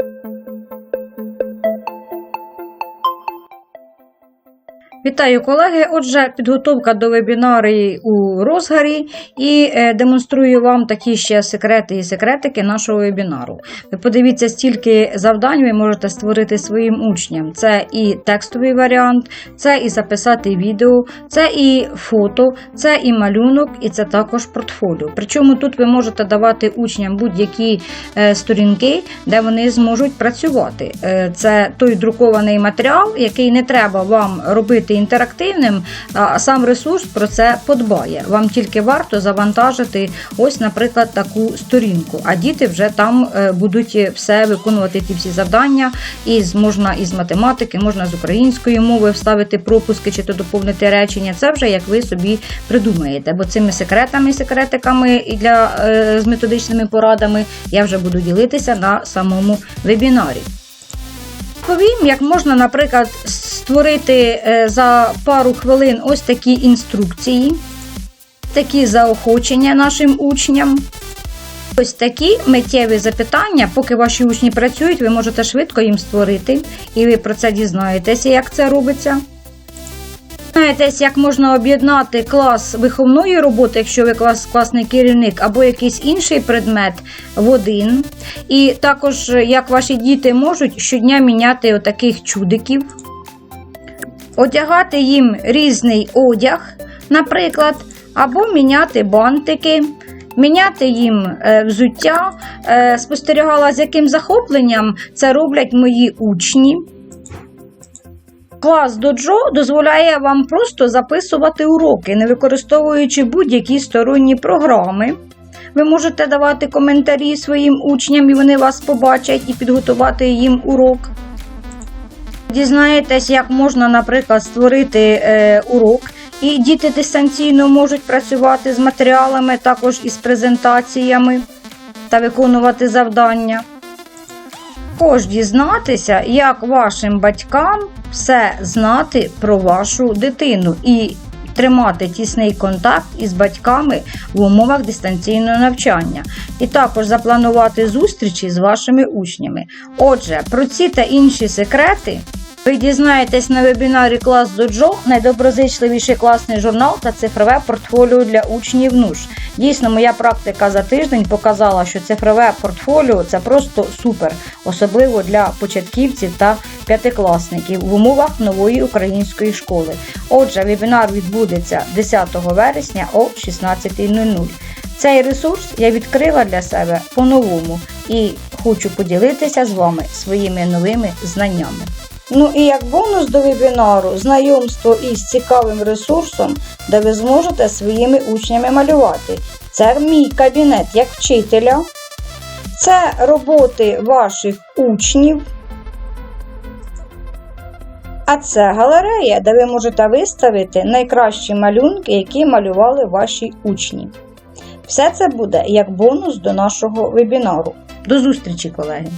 thank you Вітаю колеги. Отже, підготовка до вебінару у розгарі і е, демонструю вам такі ще секрети і секретики нашого вебінару. Ви подивіться, стільки завдань ви можете створити своїм учням. Це і текстовий варіант, це і записати відео, це і фото, це і малюнок, і це також портфоліо. Причому тут ви можете давати учням будь-які е, сторінки, де вони зможуть працювати. Е, Це той друкований матеріал, який не треба вам робити інтерактивним, а сам ресурс про це подбає. Вам тільки варто завантажити ось, наприклад, таку сторінку, а діти вже там е, будуть все виконувати ті всі завдання. І можна із математики, можна з української мови вставити пропуски чи то доповнити речення. Це вже як ви собі придумаєте. Бо цими секретами, секретиками і для е, з методичними порадами я вже буду ділитися на самому вебінарі. Розповім, як можна, наприклад, створити е, за пару хвилин ось такі інструкції, такі заохочення нашим учням. Ось такі миттєві запитання, поки ваші учні працюють, ви можете швидко їм створити, і ви про це дізнаєтеся, як це робиться. Знаєтесь, як можна об'єднати клас виховної роботи, якщо ви клас, класний керівник, або якийсь інший предмет в один. І також, як ваші діти можуть щодня міняти отаких чудиків, одягати їм різний одяг, наприклад, або міняти бантики. Міняти їм е, взуття, Е, спостерігала, з яким захопленням це роблять мої учні. Клас доджо дозволяє вам просто записувати уроки, не використовуючи будь-які сторонні програми. Ви можете давати коментарі своїм учням, і вони вас побачать і підготувати їм урок. Дізнаєтесь, як можна, наприклад, створити е, урок, і діти дистанційно можуть працювати з матеріалами, також із презентаціями та виконувати завдання. Також дізнатися, як вашим батькам все знати про вашу дитину і тримати тісний контакт із батьками в умовах дистанційного навчання, і також запланувати зустрічі з вашими учнями. Отже, про ці та інші секрети. Ви дізнаєтесь на вебінарі Клас Доджо найдоброзичливіший класний журнал та цифрове портфоліо для учнів НУШ. Дійсно, моя практика за тиждень показала, що цифрове портфоліо це просто супер, особливо для початківців та п'ятикласників в умовах нової української школи. Отже, вебінар відбудеться 10 вересня о 16.00. Цей ресурс я відкрила для себе по-новому і хочу поділитися з вами своїми новими знаннями. Ну і як бонус до вебінару, знайомство із цікавим ресурсом, де ви зможете своїми учнями малювати. Це мій кабінет як вчителя, це роботи ваших учнів. А це галерея, де ви можете виставити найкращі малюнки, які малювали ваші учні. Все це буде як бонус до нашого вебінару. До зустрічі, колеги!